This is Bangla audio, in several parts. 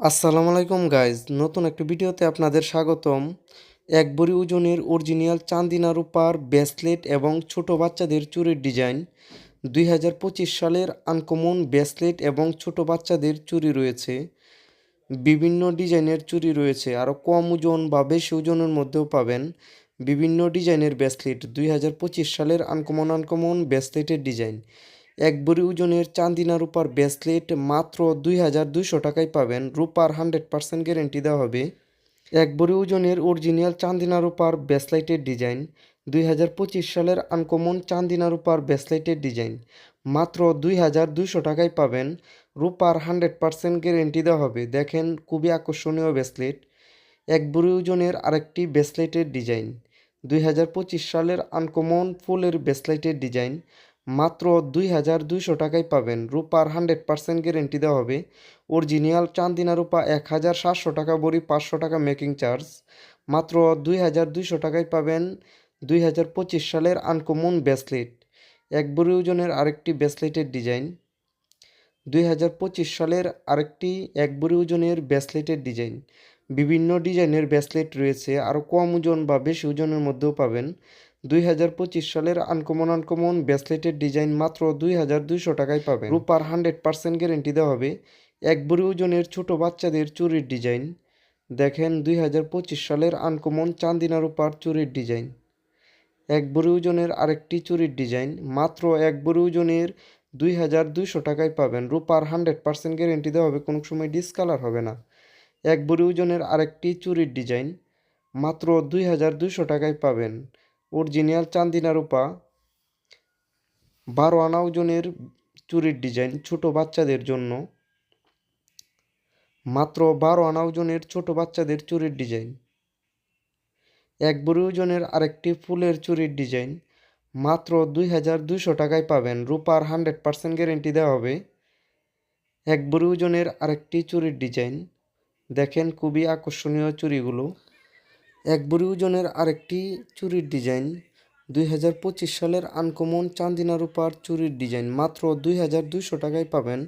আসসালামু আলাইকুম গাইজ নতুন একটি ভিডিওতে আপনাদের স্বাগতম। এক বড়ি ওজনের অরিজিনাল চান্দিনা রূপার ব্রেসলেট এবং ছোট বাচ্চাদের চুরির ডিজাইন দুই হাজার পঁচিশ সালের আনকমন ব্রেসলেট এবং ছোট বাচ্চাদের চুরি রয়েছে। বিভিন্ন ডিজাইনের চুরি রয়েছে। আরও কম ওজন বা বেশি ওজনের মধ্যেও পাবেন বিভিন্ন ডিজাইনের ব্রেসলেট দুই হাজার পঁচিশ সালের আনকমন আনকমন ব্রেসলেটের ডিজাইন এক বড়ি ওজনের চান্দিনা রূপার ব্রেসলেট মাত্র দুই হাজার দুইশো টাকায় পাবেন। রূপার হান্ড্রেড পার্সেন্ট গ্যারেন্টি দেওয়া হবে। এক বড়ি ওজনের অরিজিনাল চান্দিনা রূপার ব্রেসলাইটের ডিজাইন। দুই হাজার পঁচিশ সালের আনকমন চান্দিনা রূপার ব্রেসলাইটের ডিজাইন। মাত্র দুই হাজার দুইশো টাকায় পাবেন। রূপার হান্ড্রেড পার্সেন্ট গ্যারেন্টি দেওয়া হবে। দেখেন, খুবই আকর্ষণীয় ব্রেসলেট। এক বড়ি ওজনের আরেকটি ব্রেসলেটের ডিজাইন। দুই হাজার পঁচিশ সালের আনকমন ফুলের ব্রেসলাইটের ডিজাইন। মাত্র দুই হাজার দুইশো টাকায় পাবেন। রূপার হান্ড্রেড পার্সেন্ট গ্যারেন্টি দেওয়া হবে। অরিজিনাল চান্দিনা রূপা এক হাজার সাতশো টাকা, বড়ি পাঁচশো টাকা মেকিং চার্জ। মাত্র দুই হাজার দুইশো টাকায় পাবেন দুই হাজার পঁচিশ সালের আনকমন ব্রেসলেট। এক বড়ি ওজনের আরেকটি ব্রেসলেটের ডিজাইন। দুই হাজার পঁচিশ সালের আরেকটি এক বড়ি ওজনের ব্রেসলেটের ডিজাইন। বিভিন্ন ডিজাইনের ব্রেসলেট রয়েছে। আরও কম ওজন বা বেশি ওজনের মধ্যেও পাবেন। দুই হাজার পঁচিশ সালের আনকমন আনকমন ব্রেসলেটের ডিজাইন মাত্র দুই হাজার দুইশো টাকায় পাবেন। রূপার হান্ড্রেড পার্সেন্ট গ্যারেন্টি দেওয়া হবে এক বড়ি ওজনের ছোট বাচ্চাদের চুরির ডিজাইন। দেখেন দুই হাজার পঁচিশ সালের আনকমন চান্দিনা রূপার চুরির ডিজাইন। এক বড়ি ওজনের আরেকটি চুরির ডিজাইন মাত্র এক বড়ি ওজনের দুই হাজার দুইশো টাকায় পাবেন। রূপার হান্ড্রেড পার্সেন্ট গ্যারেন্টি দেওয়া হবে, কোনো সময় ডিসকালার হবে না। এক বড়ি ওজনের আরেকটি চুরির ডিজাইন মাত্র দুই হাজার দুইশো টাকায় পাবেন। অরিজিনাল চান্দিনা রূপা, বারো আনা ওজনের চুরির ডিজাইন ছোট বাচ্চাদের জন্য। মাত্র বারো আনা ওজনের ছোট বাচ্চাদের চুরির ডিজাইন। এক বড়ি ওজনের আরেকটি ফুলের চুরির ডিজাইন। মাত্র দুই হাজার দুইশো টাকায় পাবেন। রূপার হান্ড্রেড পার্সেন্ট গ্যারেন্টি দেওয়া হবে। এক বড়ি ওজনের আরেকটি চুরির ডিজাইন। দেখেন খুবই আকর্ষণীয় চুরিগুলো। এক বড়ি ওজনের আরেকটি চুরির ডিজাইন। দুই হাজার পঁচিশ সালের আনকমন চান্দিনা রূপার চুরির ডিজাইন। মাত্র দুই হাজার দুইশো টাকায় পাবেন।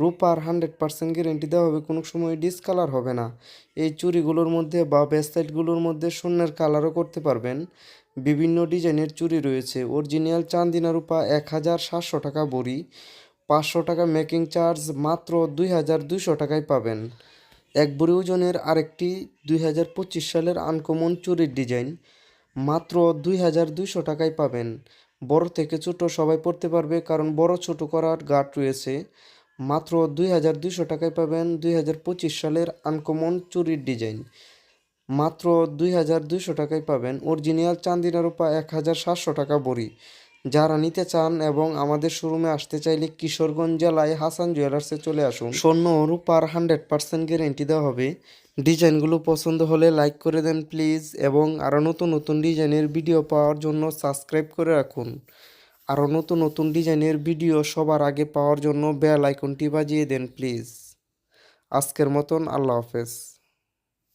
রূপার হান্ড্রেড পার্সেন্ট গ্যারেন্টি দেওয়া হবে, কোনো সময় ডিসকালার হবে না। এই চুরিগুলোর মধ্যে বা ব্রেসলাইটগুলোর মধ্যে শূন্যের কালারও করতে পারবেন। বিভিন্ন ডিজাইনের চুরি রয়েছে। অরিজিনাল চান্দিনা রূপা এক হাজার সাতশো টাকা বড়ি। পাঁচশো টাকা মেকিং চার্জ মাত্র দুই হাজার দুইশো টাকায় পাবেন। এক বড়ি ওজনের আরেকটি দুই হাজার পঁচিশ সালের আনকমন চুরির ডিজাইন। মাত্র দুই হাজার দুইশো টাকায় পাবেন। বড় থেকে ছোট সবাই পড়তে পারবে কারণ বড় ছোট করার গার্ড রয়েছে। মাত্র দুই হাজার দুইশো টাকায় পাবেন দুই হাজার পঁচিশ সালের আনকমন চুরির ডিজাইন। মাত্র দুই হাজার দুইশো টাকায় পাবেন অরিজিনাল চান্দিনা রূপা এক হাজার সাতশো টাকা বড়ি। যারা নিতে চান এবং আমাদের শোরুমে আসতে চাইলে কিশোরগঞ্জ জেলায় হাসান জুয়েলার্সে চলে আসুন। স্বর্ণ রূপার হান্ড্রেড পার্সেন্ট গ্যারেন্টি দেওয়া হবে। ডিজাইনগুলো পছন্দ হলে লাইক করে দেন প্লিজ এবং আরও নতুন নতুন ডিজাইনের ভিডিও পাওয়ার জন্য সাবস্ক্রাইব করে রাখুন। আরও নতুন নতুন ডিজাইনের ভিডিও সবার আগে পাওয়ার জন্য বেল আইকনটি বাজিয়ে দেন প্লিজ আজকের মতন আল্লাহ হাফেজ।